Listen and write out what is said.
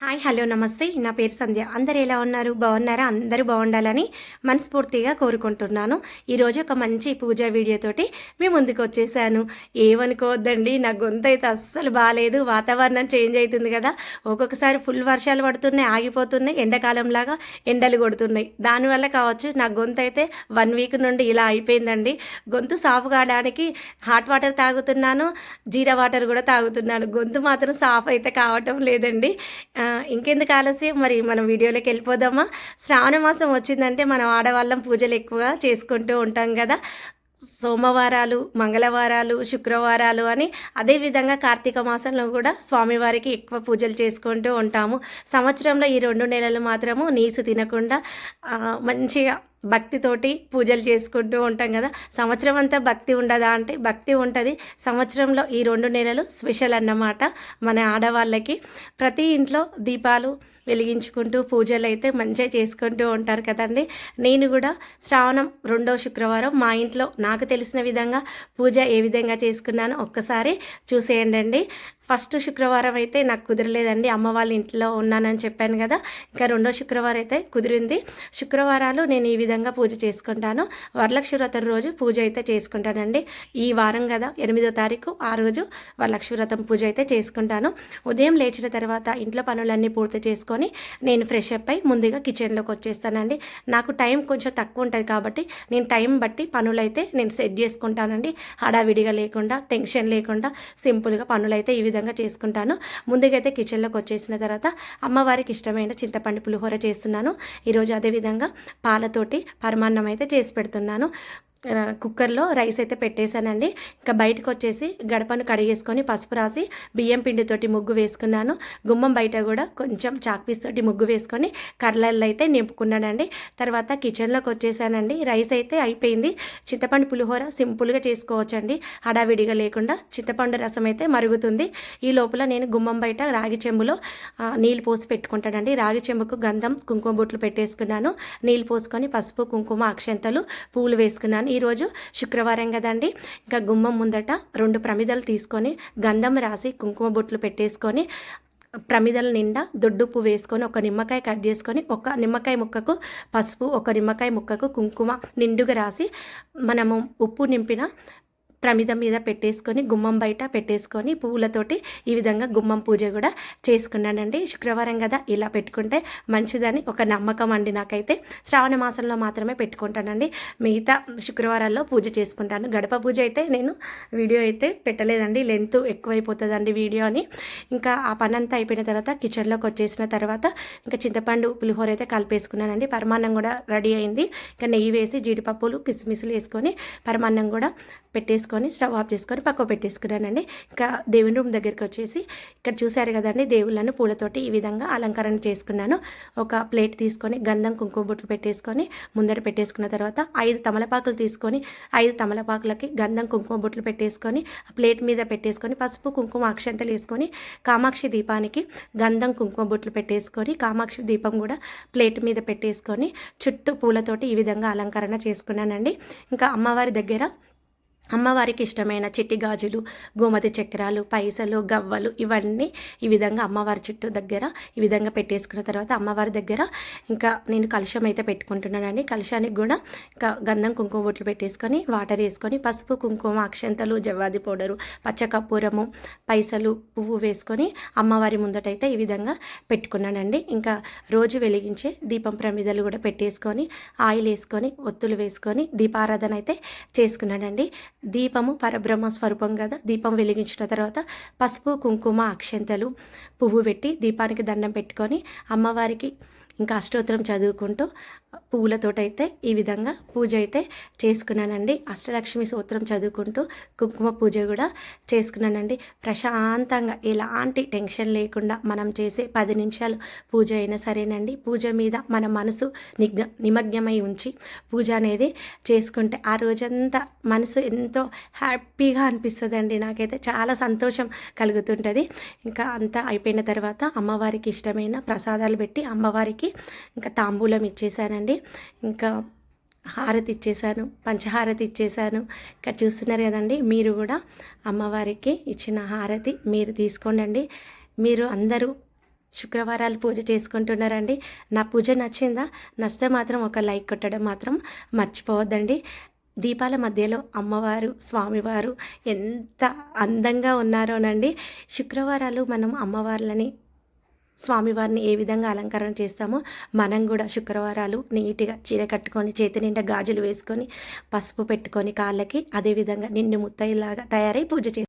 Hi hello నమస్తే. నా పేరు సంధ్య. అందరు ఎలా ఉన్నారు? బాగున్నారా? అందరూ బాగుండాలని మనస్ఫూర్తిగా కోరుకుంటున్నాను. ఈరోజు ఒక మంచి పూజా వీడియోతోటి మేము ముందుకు వచ్చేసాను. ఏమనుకోవద్దండి నా గొంతు అయితే అస్సలు బాగాలేదు వాతావరణం చేంజ్ అవుతుంది కదా. ఒక్కొక్కసారి ఫుల్ వర్షాలు పడుతున్నాయి ఆగిపోతున్నాయి ఎండాకాలంలాగా ఎండలు కొడుతున్నాయి. దానివల్ల కావచ్చు నా గొంతు అయితే వన్ వీక్ నుండి ఇలా అయిపోయిందండి. గొంతు సాఫ్ కావడానికి హాట్ వాటర్ తాగుతున్నాను జీరా వాటర్ కూడా తాగుతున్నాను. గొంతు మాత్రం సాఫ్ అయితే కావటం లేదండి. ఇంకెందుకు ఆలస్యం? మరి మనం వీడియోలోకి వెళ్ళిపోదామా? శ్రావణ మాసం వచ్చిందంటే మనం ఆడవాళ్ళం పూజలు ఎక్కువగా చేసుకుంటూ ఉంటాం కదా. సోమవారాలు మంగళవారాలు శుక్రవారాలు అని అదేవిధంగా కార్తీక మాసంలో కూడా స్వామివారికి ఎక్కువ పూజలు చేసుకుంటూ ఉంటాము. సంవత్సరంలో ఈ రెండు నెలలు మాత్రము నీసు తినకుండా మంచిగా భక్తితోటి పూజలు చేసుకుంటూ ఉంటాం కదా. సంవత్సరం అంతా భక్తి ఉండదా అంటే భక్తి ఉంటుంది. సంవత్సరంలో ఈ రెండు నెలలు స్పెషల్ అన్నమాట మన ఆడవాళ్ళకి. ప్రతి ఇంట్లో దీపాలు వెలిగించుకుంటూ పూజలు అయితే మంచిగా చేసుకుంటూ ఉంటారు కదండి. నేను కూడా శ్రావణం రెండో శుక్రవారం మా ఇంట్లో నాకు తెలిసిన విధంగా పూజ ఏ విధంగా చేసుకున్నానో ఒక్కసారి చూసేయండి అండి ఫస్ట్ శుక్రవారం అయితే నాకు కుదరలేదండి. అమ్మ వాళ్ళ ఇంట్లో ఉన్నానని చెప్పాను కదా. ఇంకా రెండో శుక్రవారం అయితే కుదిరింది. శుక్రవారాలు నేను ఈ విధంగా పూజ చేసుకుంటాను. వరలక్ష్మి వ్రతం రోజు పూజ అయితే చేసుకుంటానండి. ఈ వారం కదా ఎనిమిదో తారీఖు ఆ రోజు వరలక్ష్మి వ్రతం పూజ అయితే చేసుకుంటాను. ఉదయం లేచిన తర్వాత ఇంట్లో పనులన్నీ పూర్తి చేసుకొని నేను ఫ్రెష్ అప్ అయి ముందుగా కిచెన్లోకి వచ్చేస్తానండి. నాకు టైం కొంచెం తక్కువ ఉంటుంది కాబట్టి నేను టైం బట్టి పనులు అయితే నేను సెట్ చేసుకుంటానండి. హడావిడిగా లేకుండా టెన్షన్ లేకుండా సింపుల్గా పనులు అయితే ఈ విధంగా చేసుకుంటాను. ముందుగా కిచెన్లోకి వచ్చేసిన తర్వాత అమ్మవారికి ఇష్టమైన చింతపండు పులిహోర చేస్తున్నాను. ఈరోజు అదేవిధంగా పాలతోటి పరమాన్నం అయితే చేసి పెడుతున్నాను. కుక్కర్లో రైస్ అయితే పెట్టేశానండి. ఇంకా బయటకు వచ్చేసి గడపను కడిగేసుకొని పసుపు రాసి బియ్యం పిండితోటి ముగ్గు వేసుకున్నాను. గుమ్మం బయట కూడా కొంచెం చాక్పీస్ తోటి ముగ్గు వేసుకొని కర్రలల్లో అయితే నింపుకున్నానండి. తర్వాత కిచెన్లోకి వచ్చేసానండి. రైస్ అయితే అయిపోయింది. చింతపండు పులిహోర సింపుల్గా చేసుకోవచ్చండి. హడావిడిగా లేకుండా చింతపండు రసం అయితే మరుగుతుంది. ఈ లోపల నేను గుమ్మం బయట రాగి చెంబులో నీళ్ళు పోసి పెట్టుకుంటానండి. రాగి చెంబుకు గంధం కుంకుమ బొట్లు పెట్టేసుకున్నాను. నీళ్ళు పోసుకొని పసుపు కుంకుమ అక్షంతలు పూలు వేసుకున్నాను. ఈరోజు శుక్రవారం కదండి. ఇంకా గుమ్మం ముందట రెండు ప్రమిదలు తీసుకొని గంధం రాసి కుంకుమ బొట్లు పెట్టేసుకొని ప్రమిదల నిండా దొడ్డుప్పు వేసుకొని ఒక నిమ్మకాయ కట్ చేసుకొని ఒక నిమ్మకాయ ముక్కకు పసుపు ఒక నిమ్మకాయ ముక్కకు కుంకుమ నిండుగా రాసి మనము ఉప్పు నింపిన ప్రమిదం మీద పెట్టేసుకొని గుమ్మం బయట పెట్టేసుకొని పువ్వులతోటి ఈ విధంగా గుమ్మం పూజ కూడా చేసుకున్నానండి. శుక్రవారం కదా ఇలా పెట్టుకుంటే మంచిదని ఒక నమ్మకం అండి నాకైతే. శ్రావణ మాసంలో మాత్రమే పెట్టుకుంటానండి. మిగతా శుక్రవారాల్లో పూజ చేసుకుంటాను. గడప పూజ అయితే నేను వీడియో అయితే పెట్టలేదండి. లెంత్ ఎక్కువైపోతుందండి వీడియో అని. ఇంకా ఆ పని అంతా అయిపోయిన తర్వాత కిచెన్లోకి వచ్చేసిన తర్వాత ఇంకా చింతపండు పులిహోర అయితే కలిపేసుకున్నానండి. పరమాన్నం కూడా రెడీ అయింది. ఇంకా నెయ్యి వేసి జీడిపప్పులు కిస్మిస్లు వేసుకొని పరమాన్నం కూడా పెట్టేసి పెట్టేసుకొని స్టవ్ ఆఫ్ చేసుకొని పక్క పెట్టేసుకున్నానండి. ఇంకా దేవుని రూమ్ దగ్గరికి వచ్చేసి ఇక్కడ చూశారు కదండి దేవుళ్ళను పూలతోటి ఈ విధంగా అలంకరణ చేసుకున్నాను. ఒక ప్లేట్ తీసుకొని గంధం కుంకుమ బొట్లు పెట్టేసుకొని ముందర పెట్టేసుకున్న తర్వాత ఐదు తమలపాకులు తీసుకొని ఐదు తమలపాకులకి గంధం కుంకుమ బొట్లు పెట్టేసుకొని ఆ ప్లేట్ మీద పెట్టేసుకొని పసుపు కుంకుమ అక్షంతలు వేసుకొని కామాక్షి దీపానికి గంధం కుంకుమ బొట్లు పెట్టేసుకొని కామాక్షి దీపం కూడా ప్లేట్ మీద పెట్టేసుకొని చుట్టూ పూలతోటి ఈ విధంగా అలంకరణ చేసుకున్నానండి. ఇంకా అమ్మవారి దగ్గర అమ్మవారికి ఇష్టమైన చిట్టి గాజులు గోమతి చక్రాలు పైసలు గవ్వలు ఇవన్నీ ఈ విధంగా అమ్మవారి చుట్టూ దగ్గర ఈ విధంగా పెట్టేసుకున్న తర్వాత అమ్మవారి దగ్గర ఇంకా నేను కలుషం అయితే పెట్టుకుంటున్నానండి. కలుషానికి కూడా ఇంకా గంధం కుంకుమ బొట్లు పెట్టేసుకొని వాటర్ వేసుకొని పసుపు కుంకుమ అక్షంతలు జవ్వాది పౌడరు పచ్చకర్పూరము పైసలు పువ్వు వేసుకొని అమ్మవారి ముందటైతే ఈ విధంగా పెట్టుకున్నానండి. ఇంకా రోజు వెలిగించే దీపం ప్రమిదలు కూడా పెట్టేసుకొని ఆయిల్ వేసుకొని ఒత్తులు వేసుకొని దీపారాధన అయితే చేసుకున్నానండి. దీపము పరబ్రహ్మ స్వరూపం కదా. దీపం వెలిగించిన తర్వాత పసుపు కుంకుమ అక్షంతలు పువ్వు పెట్టి దీపానికి దండం పెట్టుకొని అమ్మవారికి ఇంకా అష్టోత్తరం చదువుకుంటూ పువ్వులతోటైతే ఈ విధంగా పూజ అయితే చేసుకున్నానండి. అష్టలక్ష్మి సూత్రం చదువుకుంటూ కుంకుమ పూజ కూడా చేసుకున్నానండి. ప్రశాంతంగా ఎలాంటి టెన్షన్ లేకుండా మనం చేసే పది నిమిషాలు పూజ అయినా సరేనండి. పూజ మీద మన మనసు నిగ్న నిమగ్నమై ఉంచి పూజ అనేది చేసుకుంటే ఆ రోజంతా మనసు ఎంతో హ్యాపీగా అనిపిస్తుందండి. నాకైతే చాలా సంతోషం కలుగుతుంటుంది. ఇంకా అంతా అయిపోయిన తర్వాత అమ్మవారికి ఇష్టమైన ప్రసాదాలు పెట్టి అమ్మవారికి ఇంకా తాంబూలం ఇచ్చేసానండి. ఇంకా హారతి ఇచ్చేసాను పంచహారతి ఇచ్చేసాను. ఇక్కడ చూస్తున్నారు కదండి మీరు కూడా అమ్మవారికి ఇచ్చిన హారతి మీరు తీసుకోండి మీరు అందరూ శుక్రవారాలు పూజ చేసుకుంటున్నారండి. నా పూజ నచ్చిందా? నచ్చితే మాత్రం ఒక లైక్ కొట్టడం మాత్రం మర్చిపోవద్దండి. దీపాల మధ్యలో అమ్మవారు స్వామివారు ఎంత అందంగా ఉన్నారోనండి. శుక్రవారాలు మనం అమ్మవార్లని స్వామివారిని ఏ విధంగా అలంకరణ చేస్తామో మనం కూడా శుక్రవారాలు నీట్గా చీర కట్టుకొని చేతి నిండా గాజులు వేసుకొని పసుపు పెట్టుకొని కాళ్ళకి అదేవిధంగా నిండు ముత్తయిలాగా తయారై పూజ చేస్తాం.